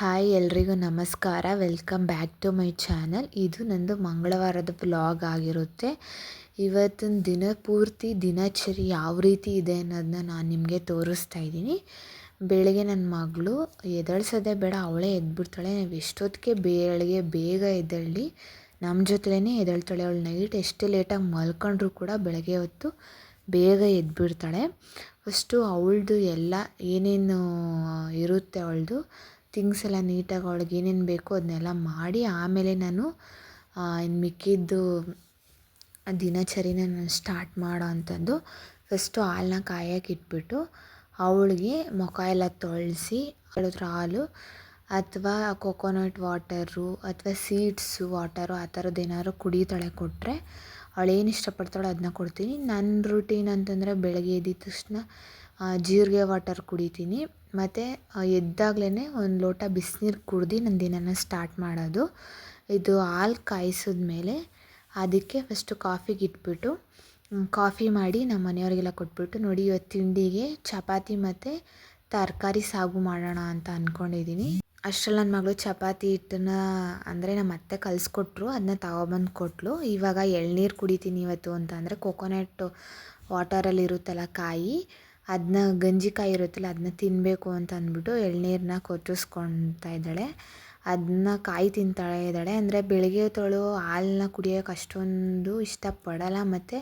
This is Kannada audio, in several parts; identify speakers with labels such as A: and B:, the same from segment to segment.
A: ಹಾಯ್ ಎಲ್ರಿಗೂ ನಮಸ್ಕಾರ. Welcome back to my channel ಇದು ನಂದು ಮಂಗಳವಾರದ ಬ್ಲಾಗ್ ಆಗಿರುತ್ತೆ. ಇವತ್ತಿನ ದಿನ ಪೂರ್ತಿ ದಿನಚರಿ ಯಾವ ರೀತಿ ಇದೆ ಅನ್ನೋದನ್ನ ನಾನು ನಿಮಗೆ ತೋರಿಸ್ತಾ ಇದ್ದೀನಿ. ಬೆಳಗ್ಗೆ ನನ್ನ ಮಗಳು ಎದಳ್ಸೋದೇ ಬೇಡ, ಅವಳೇ ಎದ್ಬಿಡ್ತಾಳೆ. ನಾವು ಎಷ್ಟೊತ್ತಿಗೆ ಬೆಳಗ್ಗೆ ಬೇಗ ಎದ್ದೇಳಿ ನಮ್ಮ ಜೊತೆಲೇ ಎದ್ದೇಳ್ತಾಳೆ. ಅವಳು ನೈಟ್ ಎಷ್ಟೇ ಲೇಟಾಗಿ ಮಲ್ಕೊಂಡ್ರೂ ಕೂಡ ಬೆಳಗ್ಗೆ ಹೊತ್ತು ಬೇಗ ಎದ್ಬಿಡ್ತಾಳೆ. ಫಸ್ಟು ಅವಳದು ಎಲ್ಲ ಏನೇನು ಇರುತ್ತೆ ಅವಳದು ಥಿಂಗ್ಸ್ ಎಲ್ಲ ನೀಟಾಗಿ ಅವಳಿಗೆ ಏನೇನು ಬೇಕೋ ಅದನ್ನೆಲ್ಲ ಮಾಡಿ ಆಮೇಲೆ ನಾನು ಇನ್ನು ಮಿಕ್ಕಿದ್ದು ದಿನಚರಿನ ನಾನು ಸ್ಟಾರ್ಟ್ ಮಾಡೋ ಅಂಥದ್ದು ಫಸ್ಟು ಹಾಲನ್ನ ಕಾಯಕ್ಕೆ ಇಟ್ಬಿಟ್ಟು ಅವಳಿಗೆ ಮುಖ ಎಲ್ಲ ತೊಳೆಸಿ ಅವಳತ್ರ ಹಾಲು ಅಥವಾ ಕೊಕೊನಟ್ ವಾಟರು ಅಥವಾ ಸೀಡ್ಸು ವಾಟರು ಆ ಥರದ್ದು ಏನಾದ್ರು ಕುಡಿತಾಳೆ ಕೊಟ್ಟರೆ ಅವಳೇನು ಇಷ್ಟಪಡ್ತಾಳೋ ಅದನ್ನ ಕೊಡ್ತೀನಿ. ನನ್ನ ರೂಟೀನ್ ಅಂತಂದರೆ ಬೆಳಗ್ಗೆ ಎದ್ದಿದ ತಕ್ಷಣ ಜೀರಿಗೆ ವಾಟರ್ ಕುಡಿತೀನಿ. ಮತ್ತು ಎದ್ದಾಗಲೇ ಒಂದು ಲೋಟ ಬಿಸಿನೀರು ಕುಡ್ದು ನನ್ನ ದಿನನ ಸ್ಟಾರ್ಟ್ ಮಾಡೋದು. ಇದು ಹಾಲು ಕಾಯಿಸಿದ್ಮೇಲೆ ಅದಕ್ಕೆ ಫಸ್ಟು ಕಾಫಿಗೆ ಇಟ್ಬಿಟ್ಟು ಕಾಫಿ ಮಾಡಿ ನಮ್ಮ ಮನೆಯವರಿಗೆಲ್ಲ ಕೊಟ್ಬಿಟ್ಟು, ನೋಡಿ ಇವತ್ತು ತಿಂಡಿಗೆ ಚಪಾತಿ ಮತ್ತು ತರಕಾರಿ ಸಾಗು ಮಾಡೋಣ ಅಂತ ಅಂದ್ಕೊಂಡಿದ್ದೀನಿ ಅಷ್ಟರಲ್ಲಿ ನನ್ನ ಮಗಳು ಚಪಾತಿ ಹಿಟ್ಟನ್ನ ಅಂದರೆ ನಮ್ಮ ಅತ್ತೆ ಕಲಿಸ್ಕೊಟ್ರು ಅದನ್ನ ತಗೊಬಂದು ಕೊಟ್ಟಳು ಇವಾಗ ಎಳ್ನೀರು ಕುಡಿತೀನಿ ಇವತ್ತು ಅಂತ ಅಂದರೆ ಕೊಕೊನಟ್ ವಾಟರಲ್ಲಿ ಇರುತ್ತಲ್ಲ ಕಾಯಿ ಅದನ್ನ ಗಂಜಿಕಾಯಿ ಇರುತ್ತಲ್ಲ ಅದನ್ನ ತಿನ್ನಬೇಕು ಅಂತ ಅಂದ್ಬಿಟ್ಟು ಎಳ್ನೀರನ್ನ ಕೊಚ್ಚಿಸ್ಕೊಳ್ತಾ ಇದ್ದಾಳೆ. ಅದನ್ನ ಕಾಯಿ ತಿಂತಾಳೆ ಇದ್ದಾಳೆ. ಅಂದರೆ ಬೆಳಗ್ಗೆ ತೊಳು ಹಾಲನ್ನ ಕುಡಿಯೋಕೆ ಅಷ್ಟೊಂದು ಇಷ್ಟಪಡಲ್ಲ. ಮತ್ತು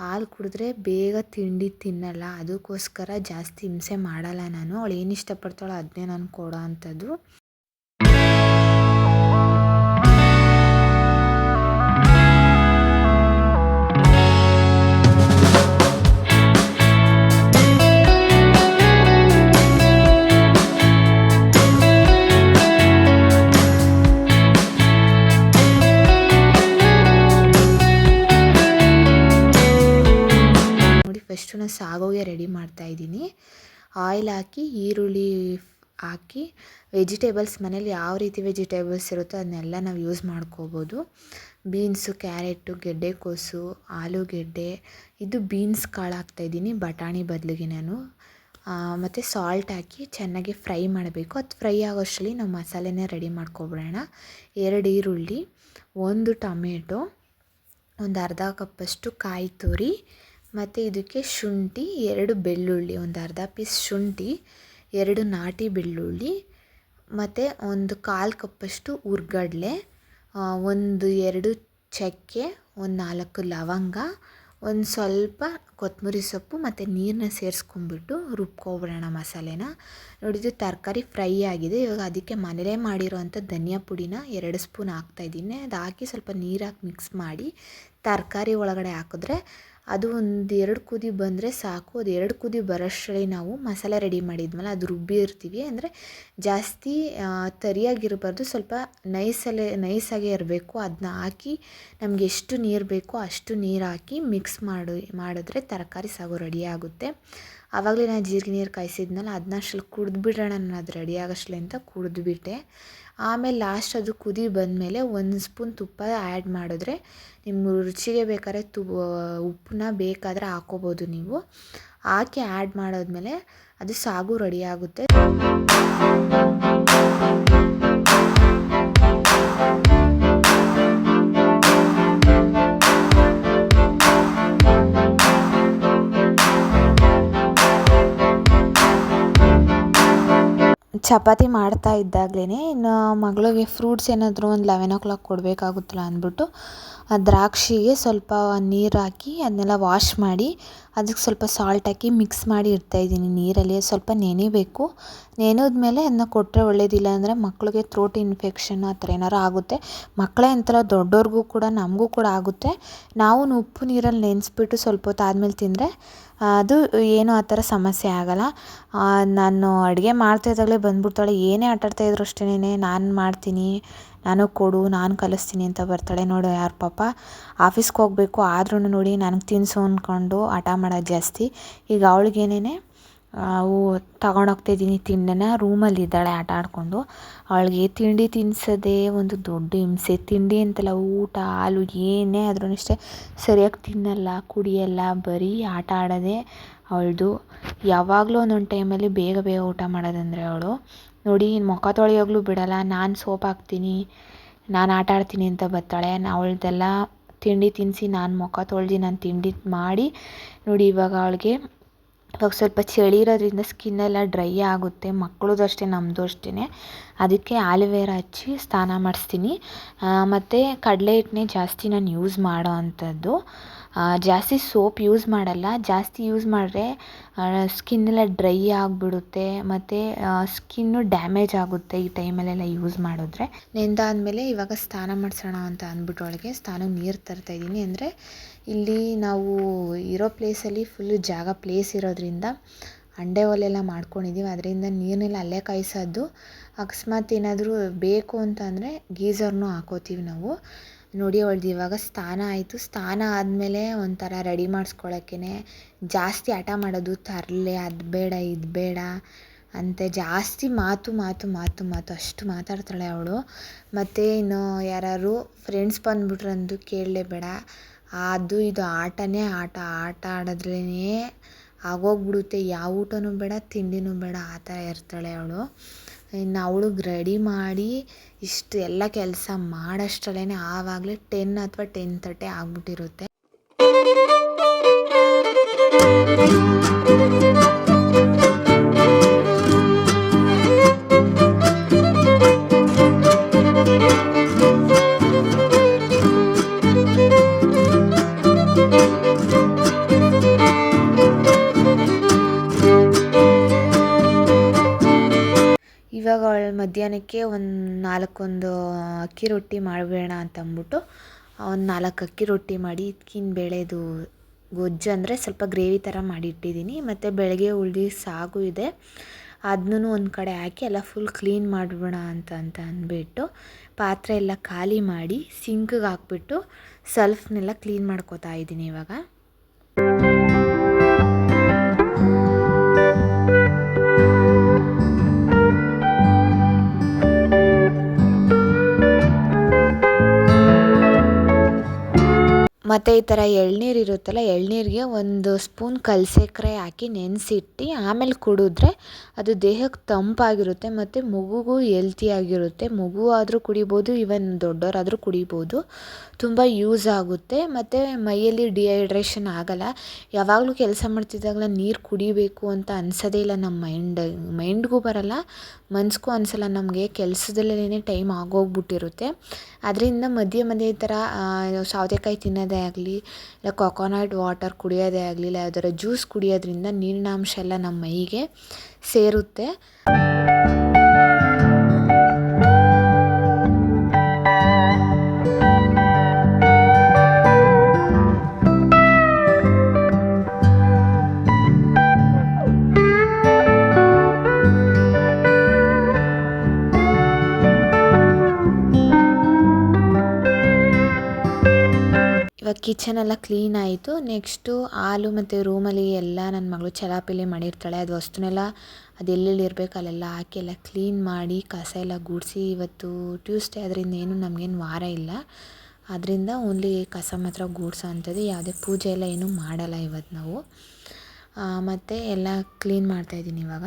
A: ಹಾಲು ಕುಡಿದ್ರೆ ಬೇಗ ತಿಂಡಿ ತಿನ್ನಲ್ಲ. ಅದಕ್ಕೋಸ್ಕರ ಜಾಸ್ತಿ ಹಿಂಸೆ ಮಾಡಲ್ಲ ನಾನು. ಅವಳು ಏನು ಇಷ್ಟಪಡ್ತಾಳೋ ಅದನ್ನೇ ನಾನು ಕೊಡೋ ಅಂಥದ್ದು. ಆಯಿಲ್ ಹಾಕಿ, ಈರುಳ್ಳಿ ಹಾಕಿ ವೆಜಿಟೇಬಲ್ಸ್ ಮನೇಲಿ ಯಾವ ರೀತಿ ವೆಜಿಟೇಬಲ್ಸ್ ಇರುತ್ತೋ ಅದನ್ನೆಲ್ಲ ನಾವು ಯೂಸ್ ಮಾಡ್ಕೋಬೋದು. ಬೀನ್ಸು ಕ್ಯಾರೆಟು ಗೆಡ್ಡೆಕೋಸು ಆಲೂಗೆಡ್ಡೆ, ಇದು ಬೀನ್ಸ್ ಕಾಳು ಹಾಕ್ತಾಯಿದ್ದೀನಿ ಬಟಾಣಿ ಬದಲಿಗೆ ನಾನು. ಮತ್ತು ಸಾಲ್ಟ್ ಹಾಕಿ ಚೆನ್ನಾಗಿ ಫ್ರೈ ಮಾಡಬೇಕು. ಅದು ಫ್ರೈ ಆಗೋಷ್ಟರಲ್ಲಿ ನಾವು ಮಸಾಲೆನೇ ರೆಡಿ ಮಾಡ್ಕೊಬಿಡೋಣ. ಎರಡು ಈರುಳ್ಳಿ, ಒಂದು ಟೊಮೆಟೊ, ಒಂದು ಅರ್ಧ ಕಪ್ಪಷ್ಟು ಕಾಯಿ ತುರಿ ಮತ್ತು ಇದಕ್ಕೆ ಶುಂಠಿ, ಎರಡು ಬೆಳ್ಳುಳ್ಳಿ, ಒಂದು ಅರ್ಧ ಪೀಸ್ ಶುಂಠಿ, ಎರಡು ನಾಟಿ ಬೆಳ್ಳುಳ್ಳಿ, ಮತ್ತು ಒಂದು ಕಾಲು ಕಪ್ಪಷ್ಟು ಹುರ್ಗಡ್ಲೆ ಒಂದು ಎರಡು ಚಕ್ಕೆ, ಒಂದು ನಾಲ್ಕು ಲವಂಗ, ಒಂದು ಸ್ವಲ್ಪ ಕೊತ್ತಂಬರಿ ಸೊಪ್ಪು ಮತ್ತು ನೀರನ್ನ ಸೇರಿಸ್ಕೊಂಬಿಟ್ಟು ರುಬ್ಕೊಬಿಡೋಣ ಮಸಾಲೆನ. ನೋಡಿದ್ರೆ ತರಕಾರಿ ಫ್ರೈ ಆಗಿದೆ. ಇವಾಗ ಅದಕ್ಕೆ ಮನೇಲೇ ಮಾಡಿರೋವಂಥ ಧನಿಯಾ ಪುಡಿನ ಎರಡು ಸ್ಪೂನ್ ಹಾಕ್ತಾಯಿದ್ದೀನಿ ಅದು ಹಾಕಿ ಸ್ವಲ್ಪ ನೀರು ಹಾಕಿ ಮಿಕ್ಸ್ ಮಾಡಿ ತರಕಾರಿ ಒಳಗಡೆ ಹಾಕಿದ್ರೆ ಅದು ಒಂದು ಎರಡು ಕುದಿ ಬಂದರೆ ಸಾಕು. ಅದು ಎರಡು ಕುದಿ ಬರೋಷ್ಟರಲ್ಲಿ ನಾವು ಮಸಾಲೆ ರೆಡಿ ಮಾಡಿದ್ಮೇಲೆ ಅದು ರುಬ್ಬಿ ಇರ್ತೀವಿ. ಅಂದರೆ ಜಾಸ್ತಿ ತರಿಯಾಗಿರಬಾರ್ದು. ಸ್ವಲ್ಪ ನೈಸಲ್ಲೇ ನೈಸಾಗೇ ಇರಬೇಕು. ಅದನ್ನ ಹಾಕಿ ನಮಗೆ ಎಷ್ಟು ನೀರು ಬೇಕೋ ಅಷ್ಟು ನೀರು ಹಾಕಿ ಮಿಕ್ಸ್ ಮಾಡಿ, ಮಾಡಿದ್ರೆ ತರಕಾರಿ ಸಾಗು ರೆಡಿ ಆಗುತ್ತೆ. ಆವಾಗಲೇ ನಾನು ಜೀರಿಗೆ ನೀರು ಕಾಯಿಸಿದ್ನಲ್ಲ ಅದನ್ನ ಅಷ್ಟರಲ್ಲಿ ಕುಡಿದ್ಬಿಡೋಣ. ನಾನು ಅದು ರೆಡಿ ಆಗೋಷ್ಟರಲ್ಲಿ ಅಂತ ಕುಡಿದ್ಬಿಟ್ಟೆ. ಆಮೇಲೆ ಲಾಸ್ಟ್ ಅದು ಕುದಿ ಬಂದಮೇಲೆ ಒಂದು ಸ್ಪೂನ್ ತುಪ್ಪ ಆ್ಯಡ್ ಮಾಡಿದ್ರೆ ನಿಮ್ಮ ರುಚಿಗೆ ಬೇಕಾದ್ರೆ ತು ಉಪ್ಪನ್ನ ಬೇಕಾದರೆ ಹಾಕ್ಕೋಬೋದು ನೀವು. ಹಾಕಿ ಆ್ಯಡ್ ಮಾಡಿದ್ಮೇಲೆ ಅದು ಸಾಗು ರೆಡಿ ಚಪಾತಿ ಮಾಡ್ತಾ ಇದ್ದಾಗಲೇ ಇನ್ನು ಮಗಳಿಗೆ ಫ್ರೂಟ್ಸ್ ಏನಾದರೂ ಒಂದು ಲೆವೆನ್ ಓ ಕ್ಲಾಕ್ ಕೊಡಬೇಕಾಗುತ್ತಲ್ಲ ಅಂದ್ಬಿಟ್ಟು ದ್ರಾಕ್ಷಿಗೆ ಸ್ವಲ್ಪ ನೀರು ಹಾಕಿ ಅದನ್ನೆಲ್ಲ ವಾಶ್ ಮಾಡಿ ಅದಕ್ಕೆ ಸ್ವಲ್ಪ ಸಾಲ್ಟ್ ಹಾಕಿ ಮಿಕ್ಸ್ ಮಾಡಿ ಇಡ್ತಾಯಿದ್ದೀನಿ ನೀರಲ್ಲಿ ಸ್ವಲ್ಪ ನೆನಿಬೇಕು ನೆನೆದ್ಮೇಲೆ ಅದನ್ನ ಕೊಟ್ಟರೆ ಒಳ್ಳೇದಿಲ್ಲ ಅಂದರೆ ಮಕ್ಕಳಿಗೆ ಥ್ರೋಟ್ ಇನ್ಫೆಕ್ಷನ್ ಆ ಥರ ಏನಾರು ಆಗುತ್ತೆ. ಮಕ್ಕಳೇ ಅಂತಲ್ಲ ದೊಡ್ಡವ್ರಿಗೂ ಕೂಡ ನಮಗೂ ಕೂಡ ಆಗುತ್ತೆ. ನಾವು ಉಪ್ಪು ನೀರಲ್ಲಿ ನೆನೆಸ್ಬಿಟ್ಟು ಸ್ವಲ್ಪ ಹೊತ್ತು ಆದಮೇಲೆ ತಿಂದರೆ ಅದು ಏನೂ ಆ ಥರ ಸಮಸ್ಯೆ ಆಗೋಲ್ಲ. ನಾನು ಅಡುಗೆ ಮಾಡ್ತಾಯಿದ್ದಾಗಲೇ ಬಂದ್ಬಿಡ್ತಾಳೆ. ಏನೇ ಆಟಾಡ್ತಾ ಇದ್ರು ಅಷ್ಟೇನೆ ನಾನು ಮಾಡ್ತೀನಿ, ನಾನು ಕೊಡು, ನಾನು ಕಲಿಸ್ತೀನಿ ಅಂತ ಬರ್ತಾಳೆ ನೋಡು ಯಾರು ಪಾಪ. ಆಫೀಸ್ಗೆ ಹೋಗಬೇಕು ಆದ್ರೂ ನೋಡಿ ನನಗೆ ತಿನ್ನಿಸು ಅಂದ್ಕೊಂಡು ಹಠ ಮಾಡೋದು ಜಾಸ್ತಿ. ಈಗ ಅವಳಿಗೇನೆ ಅವು ತಗೊಂಡೋಗ್ತಾಯಿದ್ದೀನಿ ತಿಂಡಿನ ರೂಮಲ್ಲಿದ್ದಾಳೆ ಆಟ ಆಡಿಕೊಂಡು. ಅವಳಿಗೆ ತಿಂಡಿ ತಿನ್ನಿಸೋದೇ ಒಂದು ದೊಡ್ಡ ಹಿಂಸೆ. ತಿಂಡಿ ಅಂತಲ್ಲ, ಊಟ, ಹಾಲು, ಏನೇ ಆದ್ರೂ ಅಷ್ಟೇ. ಸರಿಯಾಗಿ ತಿನ್ನಲ್ಲ, ಕುಡಿಯಲ್ಲ, ಬರೀ ಆಟ ಆಡೋದೇ ಅವಳದು. ಯಾವಾಗಲೂ ಒಂದೊಂದು ಟೈಮಲ್ಲಿ ಬೇಗ ಬೇಗ ಊಟ ಮಾಡೋದಂದರೆ ಅವಳು. ನೋಡಿ ಮುಖ ತೊಳೆಯೋಗ್ಲೂ ಬಿಡಲ್ಲ. ನಾನು ಸೋಪ್ ಹಾಕ್ತೀನಿ, ನಾನು ಆಟ ಆಡ್ತೀನಿ ಅಂತ ಬರ್ತಾಳೆ. ಅವಳದೆಲ್ಲ ತಿಂಡಿ ತಿನ್ನಿಸಿ ನಾನು ಮುಖ ತೊಳ್ದು ನಾನು ತಿಂಡಿ ಮಾಡಿ, ನೋಡಿ ಇವಾಗ ಅವಳಿಗೆ ಇವಾಗ ಸ್ವಲ್ಪ ಚಳಿ ಇರೋದ್ರಿಂದ ಸ್ಕಿನ್ ಎಲ್ಲ ಡ್ರೈ ಆಗುತ್ತೆ ಮಕ್ಕಳದ್ದು ಅಷ್ಟೇ ನಮ್ಮದು ಅಷ್ಟೇ ಅದಕ್ಕೆ ಆಲಿವೇರ ಹಚ್ಚಿ ಸ್ನಾನ ಮಾಡಿಸ್ತೀನಿ. ಮತ್ತು ಕಡಲೆ ಹಿಟ್ಟನ್ನೇ ಜಾಸ್ತಿ ನಾನು ಯೂಸ್ ಮಾಡೋ ಅಂಥದ್ದು. ಜಾಸ್ತಿ ಸೋಪ್ ಯೂಸ್ ಮಾಡಲ್ಲ. ಜಾಸ್ತಿ ಯೂಸ್ ಮಾಡಿದ್ರೆ ಸ್ಕಿನ್ ಎಲ್ಲ ಡ್ರೈ ಆಗಿಬಿಡುತ್ತೆ, ಮತ್ತು ಸ್ಕಿನ್ನು ಡ್ಯಾಮೇಜ್ ಆಗುತ್ತೆ ಈ ಟೈಮಲ್ಲೆಲ್ಲ ಯೂಸ್ ಮಾಡಿದ್ರೆ. ನೆಂದಾದಮೇಲೆ ಇವಾಗ ಸ್ನಾನ ಮಾಡಿಸೋಣ ಅಂತ ಅಂದ್ಬಿಟ್ಟು ಒಳಗೆ ಸ್ನಾನ ನೀರು ತರ್ತಾ ಇದ್ದೀನಿ. ಅಂದರೆ ಇಲ್ಲಿ ನಾವು ಇರೋ ಪ್ಲೇಸಲ್ಲಿ ಫುಲ್ಲು ಜಾಗ, ಪ್ಲೇಸ್ ಇರೋದ್ರಿಂದ ಅಂಡೆ ಒಲೆಲ್ಲ ಮಾಡ್ಕೊಂಡಿದ್ದೀವಿ ಅದರಿಂದ ನೀರನ್ನೆಲ್ಲ ಅಲ್ಲೇ ಕಾಯಿಸೋದು. ಅಕಸ್ಮಾತ್ ಏನಾದರೂ ಬೇಕು ಅಂತ ಅಂದರೆ ಗೀಝರ್ನೂ ಹಾಕೋತೀವಿ ನಾವು. ನೋಡಿ ಅವಳ್ದು ಇವಾಗ ಸ್ನಾನ ಆಯಿತು. ಸ್ನಾನ ಆದಮೇಲೆ ಒಂಥರ ರೆಡಿ ಮಾಡಿಸ್ಕೊಳಕ್ಕೇ ಜಾಸ್ತಿ ಹಠ ಮಾಡೋದು ತರಲೆ, ಅದು ಬೇಡ, ಇದು ಬೇಡ ಅಂತ. ಜಾಸ್ತಿ ಮಾತು ಮಾತು ಮಾತು ಮಾತು ಅಷ್ಟು ಮಾತಾಡ್ತಾಳೆ ಅವಳು. ಮತ್ತು ಇನ್ನು ಯಾರಾದ್ರು ಫ್ರೆಂಡ್ಸ್ ಬಂದ್ಬಿಟ್ರಂದು ಕೇಳಲೇ ಬೇಡ ಅದು ಇದು ಆಟನೇ ಆಟ. ಆಟ ಆಡೋದ್ರೇ ಆಗೋಗ್ಬಿಡುತ್ತೆ. ಯಾವ ಊಟನೂ ಬೇಡ, ತಿಂಡಿನೂ ಬೇಡ, ಆ ಥರ ಇರ್ತಾಳೆ ಅವಳು. ಇನ್ನು ಅವ್ಳಿಗೆ ರೆಡಿ ಮಾಡಿ ಇಷ್ಟು ಎಲ್ಲ ಕೆಲಸ ಮಾಡೋಷ್ಟರಲ್ಲೇ ಆವಾಗಲೇ ಟೆನ್ ಅಥವಾ ಟೆನ್ ತರ್ಟಿ ಆಗಿಬಿಟ್ಟಿರುತ್ತೆ. ಅಕ್ಕಿ ರೊಟ್ಟಿ ಮಾಡಬೇಡ ಅಂತ ಅಂದ್ಬಿಟ್ಟು ಒಂದು ನಾಲ್ಕು ಅಕ್ಕಿ ರೊಟ್ಟಿ ಮಾಡಿ, ಇದ್ಕಿನ ಬೇಳೆದು ಗೊಜ್ಜು ಅಂದರೆ ಸ್ವಲ್ಪ ಗ್ರೇವಿ ಥರ ಮಾಡಿಟ್ಟಿದ್ದೀನಿ ಮತ್ತು ಬೆಳಗ್ಗೆ ಉಳ್ದಿದ್ದ ಸಾಗು ಇದೆ. ಅದನ್ನೂ ಒಂದು ಕಡೆ ಹಾಕಿ ಎಲ್ಲ ಫುಲ್ ಕ್ಲೀನ್ ಮಾಡಿಬಿಡೋಣ ಅಂತ ಅಂತ ಅಂದ್ಬಿಟ್ಟು ಪಾತ್ರೆ ಎಲ್ಲ ಖಾಲಿ ಮಾಡಿ ಸಿಂಕ್ಗೆ ಹಾಕ್ಬಿಟ್ಟು ಸಲ್ಫ್ನೆಲ್ಲ ಕ್ಲೀನ್ ಮಾಡ್ಕೋತಾ ಇದ್ದೀನಿ ಇವಾಗ. ಮತ್ತು ಈ ಥರ ಎಳ್ನೀರು ಇರುತ್ತಲ್ಲ, ಎಳ್ನೀರಿಗೆ ಒಂದು ಸ್ಪೂನ್ ಕಲ್ಸಕ್ಕರೆ ಹಾಕಿ ನೆನೆಸಿಟ್ಟು, ಆಮೇಲೆ ಕುಡಿದ್ರೆ ಅದು ದೇಹಕ್ಕೆ ತಂಪಾಗಿರುತ್ತೆ ಮತ್ತು ಮಗುಗೂ ಎಲ್ತಿಯಾಗಿರುತ್ತೆ ಮಗು ಆದರೂ ಕುಡಿಬೋದು ಈವನ್ ದೊಡ್ಡವರಾದರೂ ಕುಡಿಬೋದು. ತುಂಬ ಯೂಸ್ ಆಗುತ್ತೆ. ಮತ್ತು ಮೈಯಲ್ಲಿ ಡಿಹೈಡ್ರೇಷನ್ ಆಗಲ್ಲ. ಯಾವಾಗಲೂ ಕೆಲಸ ಮಾಡ್ತಿದ್ದಾಗಲ ನೀರು ಕುಡಿಬೇಕು ಅಂತ ಅನ್ಸೋದೇ ಇಲ್ಲ ನಮ್ಮ ಮೈಂಡ್ ಮೈಂಡ್ಗೂ ಬರಲ್ಲ, ಮನ್ಸಿಗೂ ಅನಿಸಲ್ಲ ನಮಗೆ. ಕೆಲಸದಲ್ಲೇ ಟೈಮ್ ಆಗೋಗ್ಬಿಟ್ಟಿರುತ್ತೆ. ಅದರಿಂದ ಮಧ್ಯೆ ಮಧ್ಯೆ ಈ ಥರ ಸೌತೆಕಾಯಿ ತಿನ್ನೋದೇ ಆಗಲಿ, ಇಲ್ಲ ಕೊಕೊನಟ್ ವಾಟರ್ ಕುಡಿಯೋದೇ ಆಗಲಿ, ಇಲ್ಲ ಯಾವ್ದಾರ ಜ್ಯೂಸ್ ಕುಡಿಯೋದ್ರಿಂದ ನೀರಿನಾಂಶ ಎಲ್ಲ ನಮ್ಮ ಮೈಗೆ ಸೇರುತ್ತೆ. ಇವಾಗ ಕಿಚನ್ ಎಲ್ಲ ಕ್ಲೀನ್ ಆಯಿತು. ನೆಕ್ಸ್ಟು ಹಾಲು ಮತ್ತು ರೂಮಲ್ಲಿ ಎಲ್ಲ ನನ್ನ ಮಗಳು ಚಲಾಪಿಲಿ ಮಾಡಿರ್ತಾಳೆ. ಅದು ವಸ್ತುನೆಲ್ಲ ಅದು ಎಲ್ಲೆಲ್ಲಿ ಇರಬೇಕು ಅಲ್ಲೆಲ್ಲ ಹಾಕಿ ಎಲ್ಲ ಕ್ಲೀನ್ ಮಾಡಿ ಕಸ ಎಲ್ಲ ಗುಡಿಸಿ ಇವತ್ತು ಟ್ಯೂಸ್ಡೇ ಅದರಿಂದ ಏನು ನಮಗೇನು ವಾರ ಇಲ್ಲ. ಅದರಿಂದ ಓನ್ಲಿ ಕಸ ಮಾತ್ರ ಗೂಡ್ಸೋ ಅಂಥದ್ದು. ಯಾವುದೇ ಪೂಜೆ ಎಲ್ಲ ಏನೂ ಮಾಡಲ್ಲ ಇವತ್ತು ನಾವು. ಮತ್ತು ಎಲ್ಲ ಕ್ಲೀನ್ ಮಾಡ್ತಾಯಿದ್ದೀನಿ ಇವಾಗ.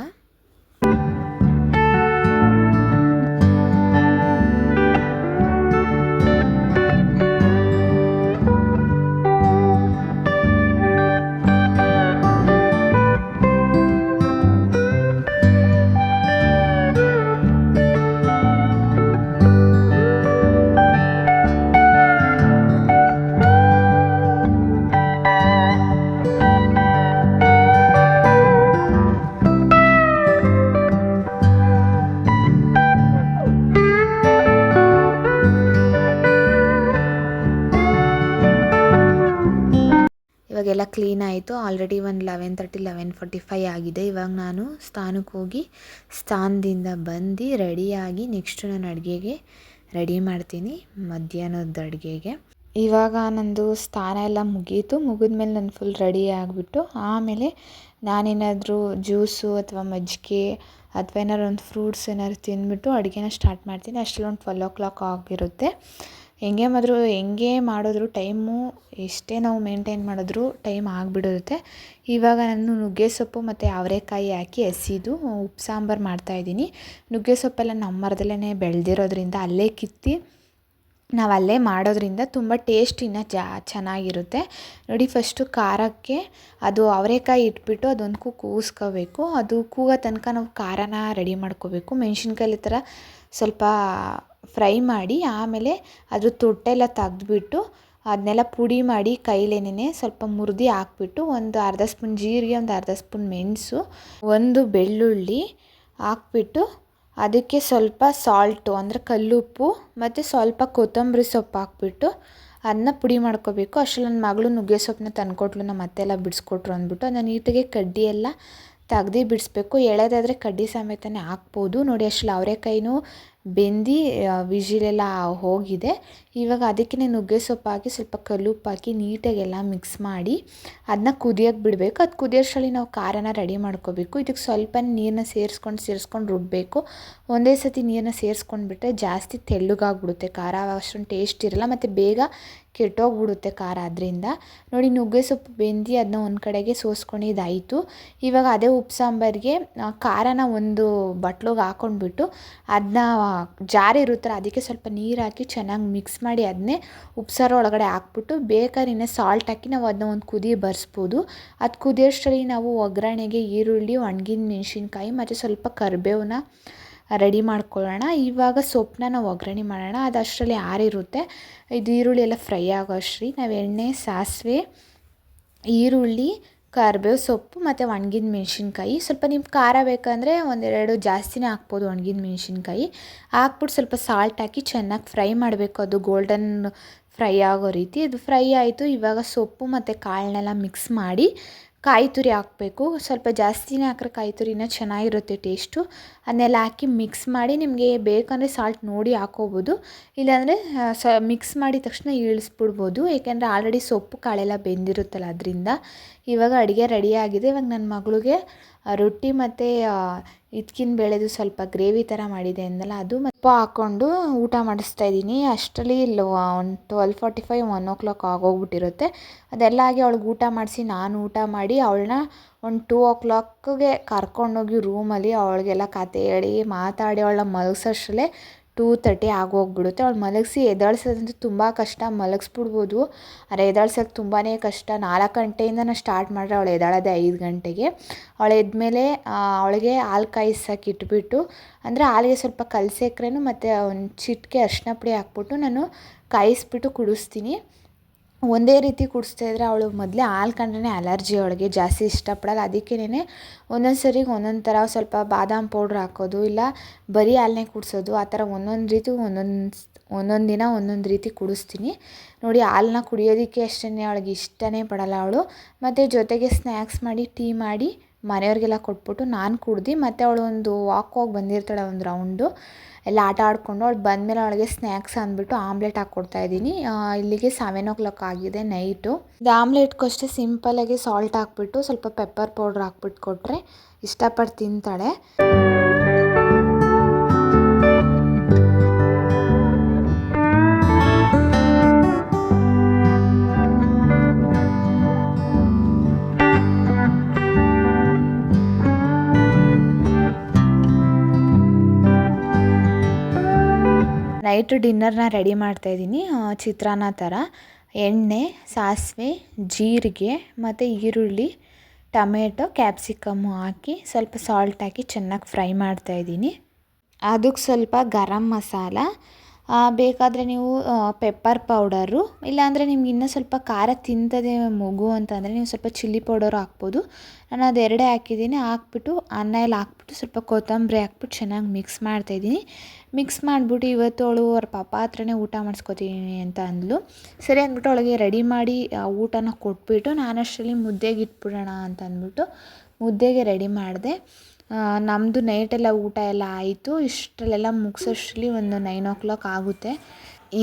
A: ಕ್ಲೀನ್ ಆಯಿತು. ಆಲ್ರೆಡಿ ಒಂದು eleven thirty eleven forty five ಆಗಿದೆ. ಇವಾಗ ನಾನು ಸ್ಥಾನಕ್ಕೆ ಹೋಗಿ ಸ್ಥಾನದಿಂದ ಬಂದು ರೆಡಿಯಾಗಿ ನೆಕ್ಸ್ಟ್ ನಾನು ಅಡುಗೆಗೆ ರೆಡಿ ಮಾಡ್ತೀನಿ ಮಧ್ಯಾಹ್ನದ ಅಡುಗೆಗೆ. ಇವಾಗ ನಂದು ಸ್ಥಾನ ಎಲ್ಲ ಮುಗೀತು. ಮುಗಿದ್ಮೇಲೆ ನಾನು ಫುಲ್ ರೆಡಿ ಆಗಿಬಿಟ್ಟು ಆಮೇಲೆ ನಾನೇನಾದರೂ ಜ್ಯೂಸು ಅಥವಾ ಮಜ್ಜಿಗೆ ಅಥವಾ ಏನಾದ್ರು ಒಂದು ಫ್ರೂಟ್ಸ್ ಏನಾದ್ರು ತಿಂದ್ಬಿಟ್ಟು ಅಡುಗೆನ ಸ್ಟಾರ್ಟ್ ಮಾಡ್ತೀನಿ. ಅಷ್ಟರಲ್ಲಿ ಟ್ವೆಲ್ ಓ ಕ್ಲಾಕ್ ಆಗಿರುತ್ತೆ. ಹೆಂಗೆ ಮಾಡಿದ್ರು ಹೆಂಗೆ ಮಾಡಿದ್ರು, ಟೈಮು ಎಷ್ಟೇ ನಾವು ಮೇಂಟೈನ್ ಮಾಡಿದ್ರು ಟೈಮ್ ಆಗಿಬಿಡುತ್ತೆ. ಇವಾಗ ನಾನು ನುಗ್ಗೆ ಸೊಪ್ಪು ಮತ್ತು ಅವರೆಕಾಯಿ ಹಾಕಿ ಹಸಿದು ಉಪ್ಪು ಸಾಂಬಾರು ಮಾಡ್ತಾಯಿದ್ದೀನಿ ನುಗ್ಗೆ ಸೊಪ್ಪೆಲ್ಲ ನಮ್ಮ ಮರದಲ್ಲೇ ಬೆಳೆದಿರೋದ್ರಿಂದ ಅಲ್ಲೇ ಕಿತ್ತಿ ನಾವು ಅಲ್ಲೇ ಮಾಡೋದ್ರಿಂದ ತುಂಬ ಟೇಸ್ಟ್ ಇನ್ನೂ ಜಾ ಚೆನ್ನಾಗಿರುತ್ತೆ. ನೋಡಿ ಫಸ್ಟು ಖಾರಕ್ಕೆ ಅದು ಅವರೆಕಾಯಿ ಇಟ್ಬಿಟ್ಟು ಅದೊಂದು ಕೂಸ್ಕೋಬೇಕು. ಅದು ಕೂಗೋ ತನಕ ನಾವು ಖಾರನ ರೆಡಿ ಮಾಡ್ಕೋಬೇಕು. ಮೆಣಸಿನ್ಕಾಯಿ ಥರ ಸ್ವಲ್ಪ ಫ್ರೈ ಮಾಡಿ, ಆಮೇಲೆ ಅದ್ರ ತೊಟ್ಟೆಲ್ಲ ತೆಗ್ದ್ಬಿಟ್ಟು ಅದನ್ನೆಲ್ಲ ಪುಡಿ ಮಾಡಿ ಕೈಲೇನೆ ಸ್ವಲ್ಪ ಮುರಿದು ಹಾಕ್ಬಿಟ್ಟು ಒಂದು ಅರ್ಧ ಸ್ಪೂನ್ ಜೀರಿಗೆ, ಒಂದು ಅರ್ಧ ಸ್ಪೂನ್ ಮೆಣಸು, ಒಂದು ಬೆಳ್ಳುಳ್ಳಿ ಹಾಕ್ಬಿಟ್ಟು ಅದಕ್ಕೆ ಸ್ವಲ್ಪ ಸಾಲ್ಟು ಅಂದರೆ ಕಲ್ಲುಪ್ಪು ಮತ್ತು ಸ್ವಲ್ಪ ಕೊತ್ತಂಬರಿ ಸೊಪ್ಪು ಹಾಕ್ಬಿಟ್ಟು ಅದನ್ನ ಪುಡಿ ಮಾಡ್ಕೋಬೇಕು. ಅಷ್ಟು ನನ್ನ ಮಗಳು ನುಗ್ಗೆ ಸೊಪ್ಪನ್ನ ತಂದ್ಕೊಟ್ಲು, ನಮ್ಮ ಅತ್ತೆಲ್ಲ ಬಿಡಿಸ್ಕೊಟ್ರು ಅಂದ್ಬಿಟ್ಟು ಅದನ್ನ ನೀಟಾಗಿ ಕಡ್ಡಿ ಎಲ್ಲ ತೆಗ್ದು ಬಿಡಿಸ್ಬೇಕು. ಎಳೆದಾದರೆ ಕಡ್ಡಿ ಸಮೇತನೇ ಹಾಕ್ಬೋದು. ನೋಡಿ ಅಷ್ಟು ಅವರೆಕಾಯಿನೂ ಬೆಂದು ವಿಜಿಲೆಲ್ಲ ಹೋಗಿದೆ. ಇವಾಗ ಅದಕ್ಕೆ ನುಗ್ಗೆ ಸೊಪ್ಪು ಹಾಕಿ ಸ್ವಲ್ಪ ಕಲ್ಲುಪ್ಪು ಹಾಕಿ ನೀಟಾಗೆಲ್ಲ ಮಿಕ್ಸ್ ಮಾಡಿ ಅದನ್ನ ಕುದಿಯೋಕೆ ಬಿಡಬೇಕು. ಅದು ಕುದಿಯೋಷ್ಟರಲ್ಲಿ ನಾವು ಖಾರನ ರೆಡಿ ಮಾಡ್ಕೋಬೇಕು. ಇದಕ್ಕೆ ಸ್ವಲ್ಪ ನೀರನ್ನ ಸೇರಿಸ್ಕೊಂಡು ಸೇರಿಸ್ಕೊಂಡು ರುಬ್ಬಬೇಕು ಒಂದೇ ಸತಿ ನೀರನ್ನ ಸೇರಿಸ್ಕೊಂಡ್ಬಿಟ್ರೆ ಜಾಸ್ತಿ ತೆಳ್ಳಗಾಗ್ಬಿಡುತ್ತೆ ಖಾರ. ಅಷ್ಟೊಂದು ಟೇಸ್ಟ್ ಇರಲ್ಲ, ಮತ್ತು ಬೇಗ ಕೆಟ್ಟೋಗ್ಬಿಡುತ್ತೆ ಖಾರ ಅದರಿಂದ. ನೋಡಿ, ನುಗ್ಗೆ ಸೊಪ್ಪು ಬೆಂದು ಅದನ್ನ ಒಂದು ಕಡೆಗೆ ಸೋಸ್ಕೊಂಡಿದ್ದಾಯಿತು. ಇವಾಗ ಅದೇ ಉಪ್ಪು ಸಾಂಬಾರಿಗೆ ಖಾರನ ಒಂದು ಬಟ್ಲಿಗೆ ಹಾಕ್ಕೊಂಡ್ಬಿಟ್ಟು ಅದನ್ನ ಜಾರ್ ಇರುತ್ತಲ್ಲ, ಅದಕ್ಕೆ ಸ್ವಲ್ಪ ನೀರು ಹಾಕಿ ಚೆನ್ನಾಗಿ ಮಿಕ್ಸ್ ಮಾಡಿ ಅದನ್ನೇ ಉಪ್ಸಾರು ಒಳಗಡೆ ಹಾಕ್ಬಿಟ್ಟು ಬೇಕಾದ್ರೆ ಸಾಲ್ಟ್ ಹಾಕಿ ನಾವು ಅದನ್ನ ಒಂದು ಕುದಿ ಬರ್ಸ್ಬೋದು. ಅದು ಕುದಿಯೋಷ್ಟರಲ್ಲಿ ನಾವು ಒಗ್ಗರಣೆಗೆ ಈರುಳ್ಳಿ ಒಣಗಿನ ಮೆಣಸಿನ್ಕಾಯಿ ಮತ್ತು ಸ್ವಲ್ಪ ಕರಿಬೇವನ್ನ ರೆಡಿ ಮಾಡ್ಕೊಳ್ಳೋಣ. ಇವಾಗ ಸೊಪ್ಪನ್ನ ನಾವು ಒಗ್ಗರಣೆ ಮಾಡೋಣ. ಅದು ಅಷ್ಟರಲ್ಲಿ ಆರಿರುತ್ತೆ. ಇದು ಈರುಳ್ಳಿ ಎಲ್ಲ ಫ್ರೈ ಆಗೋ ಅಷ್ಟ್ರಿ ನಾವು ಎಣ್ಣೆ, ಸಾಸಿವೆ, ಈರುಳ್ಳಿ ಕರಿಬೇವು ಸೊಪ್ಪು ಮತ್ತು ಒಣಗಿದ ಮೆಣಸಿನ್ಕಾಯಿ. ಸ್ವಲ್ಪ ನಿಮ್ಗೆ ಖಾರ ಬೇಕಂದರೆ ಒಂದೆರಡು ಜಾಸ್ತಿನೇ ಹಾಕ್ಬೋದು ಒಣಗಿದ ಮೆಣಸಿನ್ಕಾಯಿ. ಹಾಕ್ಬಿಟ್ಟು ಸ್ವಲ್ಪ ಸಾಲ್ಟ್ ಹಾಕಿ ಚೆನ್ನಾಗಿ ಫ್ರೈ ಮಾಡಬೇಕು. ಅದು ಗೋಲ್ಡನ್ ಫ್ರೈ ಆಗೋ ರೀತಿ. ಅದು ಫ್ರೈ ಆಯಿತು. ಇವಾಗ ಸೊಪ್ಪು ಮತ್ತು ಕಾಳನ್ನೆಲ್ಲ ಮಿಕ್ಸ್ ಮಾಡಿ ಕಾಯಿ ತುರಿ ಹಾಕಬೇಕು. ಸ್ವಲ್ಪ ಜಾಸ್ತಿನೇ ಹಾಕ್ರೆ ಕಾಯಿ ತುರಿನ ಚೆನ್ನಾಗಿರುತ್ತೆ ಟೇಸ್ಟು. ಅದನ್ನೆಲ್ಲ ಹಾಕಿ ಮಿಕ್ಸ್ ಮಾಡಿ ನಿಮಗೆ ಬೇಕಂದರೆ ಸಾಲ್ಟ್ ನೋಡಿ ಹಾಕ್ಕೋಬೋದು ಇಲ್ಲಾಂದರೆ ಸ ಮಿಕ್ಸ್ ಮಾಡಿದ ತಕ್ಷಣ ಇಳಿಸ್ಬಿಡ್ಬೋದು. ಏಕೆಂದರೆ ಆಲ್ರೆಡಿ ಸೊಪ್ಪು ಕಾಳೆಲ್ಲ ಬೆಂದಿರುತ್ತಲ್ಲ ಅದರಿಂದ. ಇವಾಗ ಅಡುಗೆ ರೆಡಿಯಾಗಿದೆ ಇವಾಗ ನನ್ನ ಮಗಳಿಗೆ ರೊಟ್ಟಿ ಮತ್ತು ಇದ್ಕಿನ ಬೇಳೆದು ಸ್ವಲ್ಪ ಗ್ರೇವಿ ಥರ ಮಾಡಿದೆ ಅಂದಲ್ಲ, ಅದು ಉಪ್ಪು ಹಾಕ್ಕೊಂಡು ಊಟ ಮಾಡಿಸ್ತಾ ಇದ್ದೀನಿ. ಅಷ್ಟರಲ್ಲಿ ಇಲ್ಲಿ ಒಂದು twelve forty five one o'clock ಆಗೋಗ್ಬಿಟ್ಟಿರುತ್ತೆ. ಅದೆಲ್ಲ ಆಗಿ ಅವಳಿಗೆ ಊಟ ಮಾಡಿಸಿ ನಾನು ಊಟ ಮಾಡಿ ಅವಳನ್ನ ಒಂದು ಟೂ ಓ ಕ್ಲಾಕ್ಗೆ ಕರ್ಕೊಂಡೋಗಿ ರೂಮಲ್ಲಿ ಅವಳಿಗೆಲ್ಲ ಕತೆ ಹೇಳಿ ಮಾತಾಡಿ ಅವಳನ್ನ ಮಲಗ್ಸೋಷ್ಟ್ರಲ್ಲೇ ಟೂ ತರ್ಟಿ ಆಗೋಗ್ಬಿಡುತ್ತೆ. ಅವಳು ಮಲಗಿಸಿ ಎದ್ದೇಳ್ಸೋದಂತೂ ತುಂಬ ಕಷ್ಟ, ಮಲಗಿಸ್ಬಿಡ್ಬೋದು. ಅರೆ, ಎದ್ದೇಳ್ಸೋಕೆ ತುಂಬಾ ಕಷ್ಟ. ನಾಲ್ಕು ನಾನು ಸ್ಟಾರ್ಟ್ ಮಾಡಿದ್ರೆ ಅವಳು ಎದ್ದೇಳೋದೇ ಐದು ಗಂಟೆಗೆ. ಅವಳು ಎದ್ಮೇಲೆ ಅವಳಿಗೆ ಹಾಲು ಕಾಯಿಸೋಕೆ ಇಟ್ಬಿಟ್ಟು, ಅಂದರೆ ಹಾಲಿಗೆ ಸ್ವಲ್ಪ ಕಲಸೇಕ್ರೆನು ಮತ್ತು ಒಂದು ಚಿಟಿಕೆ ಅರಿಶಿನ ಪುಡಿ ಹಾಕ್ಬಿಟ್ಟು ನಾನು ಕಾಯಿಸ್ಬಿಟ್ಟು ಕುಡಿಸ್ತೀನಿ. ಒಂದೇ ರೀತಿ ಕುಡಿಸ್ತಾ ಇದ್ದರೆ ಅವಳು ಮೊದಲೇ ಹಾಲು ಕಂಡ್ರೆ ಅಲರ್ಜಿ ಅವಳಿಗೆ ಜಾಸ್ತಿ ಇಷ್ಟಪಡಲ್ಲ. ಅದಕ್ಕೇನೆ ಒಂದೊಂದು ಸರಿಗೆ ಒಂದೊಂದು ಥರ ಸ್ವಲ್ಪ ಬಾದಾಮ್ ಪೌಡ್ರ್ ಹಾಕೋದು, ಇಲ್ಲ ಬರೀ ಹಾಲನ್ನೇ ಕುಡಿಸೋದು, ಆ ಥರ ಒಂದೊಂದು ರೀತಿ ಒಂದೊಂದು ಒಂದೊಂದು ದಿನ ಒಂದೊಂದು ರೀತಿ ಕುಡಿಸ್ತೀನಿ. ನೋಡಿ ಹಾಲನ್ನ ಕುಡಿಯೋದಕ್ಕೆ ಅಷ್ಟೇ ಅವಳಿಗೆ ಇಷ್ಟನೇ ಪಡಲ್ಲ ಅವಳು. ಮತ್ತು ಜೊತೆಗೆ ಸ್ನ್ಯಾಕ್ಸ್ ಮಾಡಿ, ಟೀ ಮಾಡಿ ಮನೆಯವ್ರಿಗೆಲ್ಲ ಕೊಟ್ಬಿಟ್ಟು ನಾನು ಕುಡ್ದು ಮತ್ತು ಅವಳು ಒಂದು ವಾಕ್ ಹೋಗಿ ಬಂದಿರ್ತಾಳೆ ಒಂದು ರೌಂಡು ಎಲ್ಲ ಆಟ ಆಡಿಕೊಂಡು ಅವ್ಳು ಬಂದಮೇಲೆ ಅವಳಿಗೆ ಸ್ನ್ಯಾಕ್ಸ್ ಅಂದ್ಬಿಟ್ಟು ಆಮ್ಲೆಟ್ ಹಾಕ್ಕೊಡ್ತಾ ಇದ್ದೀನಿ. ಇಲ್ಲಿಗೆ ಸೆವೆನ್ ಓ ಕ್ಲಾಕ್ ಆಗಿದೆ ನೈಟು ಇದು ಆಮ್ಲೆಟ್ಗೂ ಅಷ್ಟೇ ಸಿಂಪಲಾಗಿ ಸಾಲ್ಟ್ ಹಾಕ್ಬಿಟ್ಟು ಸ್ವಲ್ಪ ಪೆಪ್ಪರ್ ಪೌಡ್ರ್ ಹಾಕ್ಬಿಟ್ಟು ಕೊಟ್ಟರೆ ಇಷ್ಟಪಟ್ಟು ತಿಂತಾಳೆ ನೈಟು ಡಿನ್ನರ್ನ ರೆಡಿ ಮಾಡ್ತಾ ಇದ್ದೀನಿ ಚಿತ್ರಾನ್ನ ಥರ. ಎಣ್ಣೆ, ಸಾಸಿವೆ, ಜೀರಿಗೆ ಮತ್ತು ಈರುಳ್ಳಿ, ಟೊಮೆಟೊ, ಕ್ಯಾಪ್ಸಿಕಮ್ಮು ಹಾಕಿ ಸ್ವಲ್ಪ ಸಾಲ್ಟ್ ಹಾಕಿ ಚೆನ್ನಾಗಿ ಫ್ರೈ ಮಾಡ್ತಾಯಿದ್ದೀನಿ. ಅದಕ್ಕೆ ಸ್ವಲ್ಪ ಗರಂ ಮಸಾಲ ಬೇಕಾದರೆ ನೀವು ಪೆಪ್ಪರ್ ಪೌಡರು ಇಲ್ಲಾಂದರೆ ನಿಮ್ಗೆ ಇನ್ನೂ ಸ್ವಲ್ಪ ಖಾರ ತಿಂತದೆ ಮಗು ಅಂತಂದರೆ ನೀವು ಸ್ವಲ್ಪ ಚಿಲ್ಲಿ ಪೌಡರು ಹಾಕ್ಬೋದು. ನಾನು ಅದೆರಡೇ ಹಾಕಿದ್ದೀನಿ. ಹಾಕ್ಬಿಟ್ಟು ಅನ್ನ ಎಲ್ಲ ಹಾಕ್ಬಿಟ್ಟು ಸ್ವಲ್ಪ ಕೊತ್ತಂಬರಿ ಹಾಕ್ಬಿಟ್ಟು ಚೆನ್ನಾಗಿ ಮಿಕ್ಸ್ ಮಾಡ್ತಾಯಿದ್ದೀನಿ ಮಿಕ್ಸ್ ಮಾಡಿಬಿಟ್ಟು ಇವತ್ತು ಅವಳು ಅವ್ರ ಪಾಪ ಹತ್ರನೇ ಊಟ ಮಾಡಿಸ್ಕೊತೀನಿ ಅಂತ ಅಂದಳು ಸರಿ ಅಂದ್ಬಿಟ್ಟು ಅವಳಿಗೆ ರೆಡಿ ಮಾಡಿ ಊಟನ ಕೊಟ್ಬಿಟ್ಟು ನಾನು ಅಷ್ಟರಲ್ಲಿ ಮುದ್ದೆಗೆ ಇಟ್ಬಿಡೋಣ ಅಂತ ಅಂದ್ಬಿಟ್ಟು ಮುದ್ದೆಗೆ ರೆಡಿ ಮಾಡಿದೆ. ನಮ್ಮದು ನೈಟೆಲ್ಲ ಊಟ ಎಲ್ಲ ಆಯಿತು. ಇಷ್ಟರಲ್ಲೆಲ್ಲ ಮುಗಿಸೋಷ್ಟ್ರಲ್ಲಿ ಒಂದು ನೈನ್ ಓ ಕ್ಲಾಕ್ ಆಗುತ್ತೆ.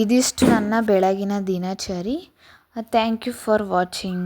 A: ಇದಿಷ್ಟು ನನ್ನ ಬೆಳಗಿನ ದಿನಚರಿ. Thank you for watching